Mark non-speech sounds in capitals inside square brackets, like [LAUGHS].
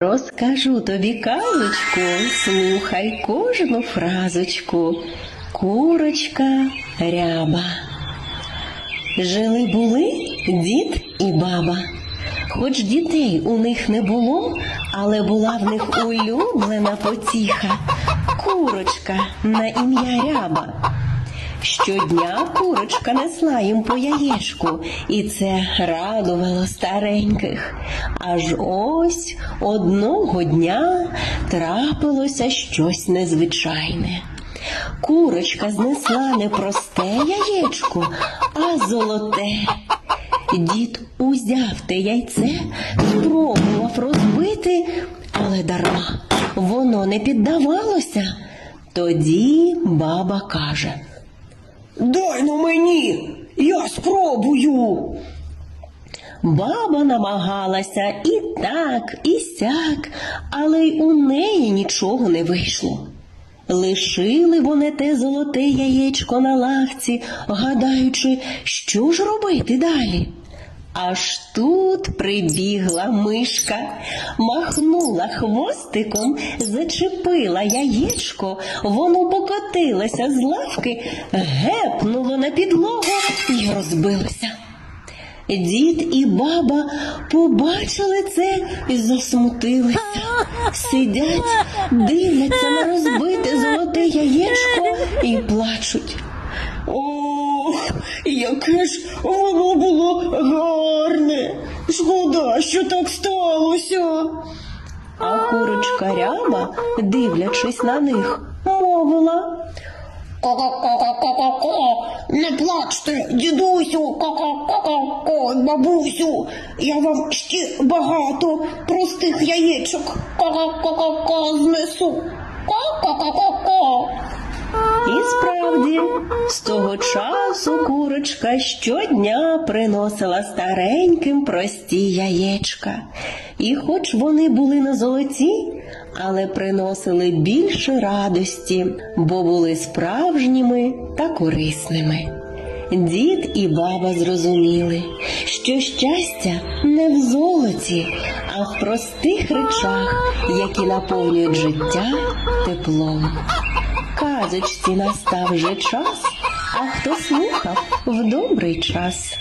Розкажу тобі казочку, слухай кожну фразочку. Курочка ряба. Жили були дід і баба. Хоч дітей у них не було, але була в них [LAUGHS] улюблена потіха. Курочка на ім'я ряба. Щодня курочка несла їм по яєчку, і це радувало стареньких. Аж ось одного дня трапилося щось незвичайне. Курочка знесла не просте яєчко, а золоте. Дід узяв те яйце, спробував розбити, але дарма воно не піддавалося. Тоді баба каже. Дай ну мені, я спробую. Баба намагалася і так, і сяк, але й у неї нічого не вийшло. Лишили вони те золоте яєчко на лавці, гадаючи, що ж робити далі. Аж тут прибігла мишка, махнула хвостиком, зачепила яєчко, воно покотилося з лавки, гепнуло на підлогу і розбилося. Дід і баба побачили це і засмутилися. Сидять, дивляться на розбите золоте яєчко і плачуть. Ох, яке ж воно було. Що так сталося. А курочка ряба, дивлячись на них, мовила. Ко-ко-ко-ко-ко-ко, не плачте, дідусю, ко-ко-ко-ко, бабусю, я вам ще багато простих яєчок. Ко-ко-ко-ко знесу. Ко-ко-ко-ко. І справді, з того часу курочка щодня приносила стареньким прості яєчка. І хоч вони були не золоті, але приносили більше радості, бо були справжніми та корисними. Дід і баба зрозуміли, що щастя не в золоті, а в простих речах, які наповнюють життя теплом. Казочці настав вже час, а хто слухав в добрий час.